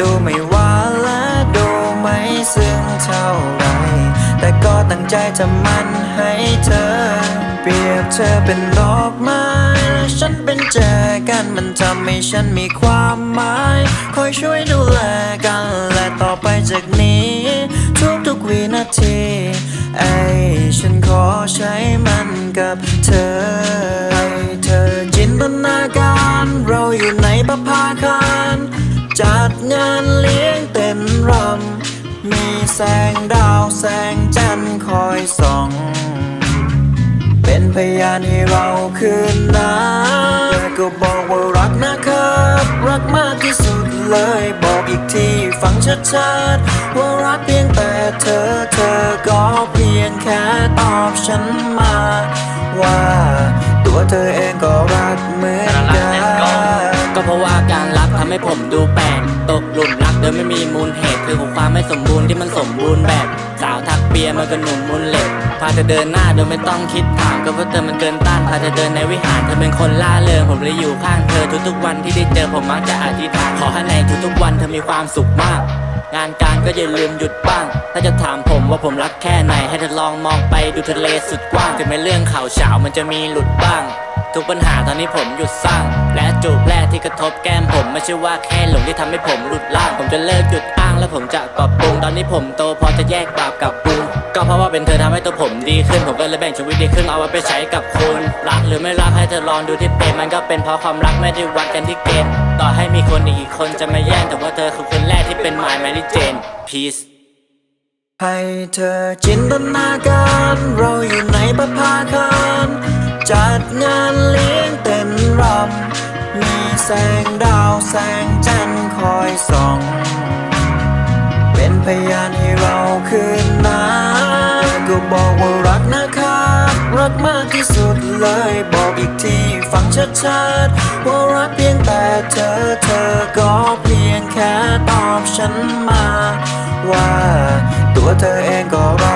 ดูไม่หวานและดูไม่ซึ้งเท่าไร แต่ก็ตั้งใจจะมันให้เธอ เปรียบเธอเป็นดอกไม้และฉันเป็นแจกันมันทำให้ฉันมีความหมาย คอยช่วยดูแลกันและต่อไปจากนี้ ทุกๆวินาที รำ มีแสงดาวแสงจันทร์คอยส่อง เป็นพยานให้เราคืนนั้นและก็บอกว่ารักนะครับ รักมากที่สุดเลยบอกอีกทีฟังชัดๆว่ารักเพียงแต่เธอเธอก็เพียงแค่ตอบฉันมา ว่าตัวเธอเองก็รักเหมือน ให้ผมดูแปลกตกหลุมรักโดยไม่มีมูลเหตุคือของความไม่สมบูรณ์ที่มันสมบูรณ์แบบ สาวทักเปียมันก็หนุ่มมูลเหล็กพาเธอเดินหน้าโดยไม่ต้องคิดถามก็เพราะเธอมันเกินต้านพาเธอเดินในวิหารเธอเป็นคนล่าเริงผมเลยอยู่ข้างเธอทุกๆวันที่ได้เจอผมมักจะอธิษฐานขอให้ในทุกๆวันเธอมีความสุขมากงานการก็อย่าลืมหยุดบ้าง ถ้าจะถามผมว่าผมรักแค่ไหน ให้เธอลองมองไปดูทะเลสุดกว้าง ถึงแม้เรื่องข่าวเฉามันจะมีหลุดบ้าง ทุกปัญหาตอนนี้ผมหยุดสร้าง และจูบแรกที่กระทบแก้มผมไม่ใช่ว่าแค่หลงที่ทำให้ผมหลุดล่าง ผมจะเลิกหยุดอ้างและผมจะปรับปรุงตอนนี้ผมโตพอจะแยกบาปกับบุญก็เพราะว่าเป็นเธอทำให้ตัวผมดีขึ้น ผมก็เลยแบ่งชีวิตดีขึ้นเอาไว้ไปใช้กับคุณรักหรือไม่รักให้เธอลองดูที่เป็นมันก็เป็นเพราะความรักไม่ได้วัดกันที่เกณฑ์ต่อให้มีคนอีกคนจะมาแย่งแต่ว่าเธอคือคนแรกที่เป็นหมายแมรี่เจน peace ให้เธอจินตนาการเราอยู่ในประภาคารจัดงานเลี้ยงเต้นรำ แสงดาวแสงจันทร์คอยส่อง เป็นพยานให้เราคืนนั้นก็บอกว่ารักนะครับรักมากที่สุดเลยบอกอีกทีฟังชัดๆว่ารักเพียงแต่เธอเธอก็เพียงแค่ตอบฉันมา ว่าตัวเธอเองก็รั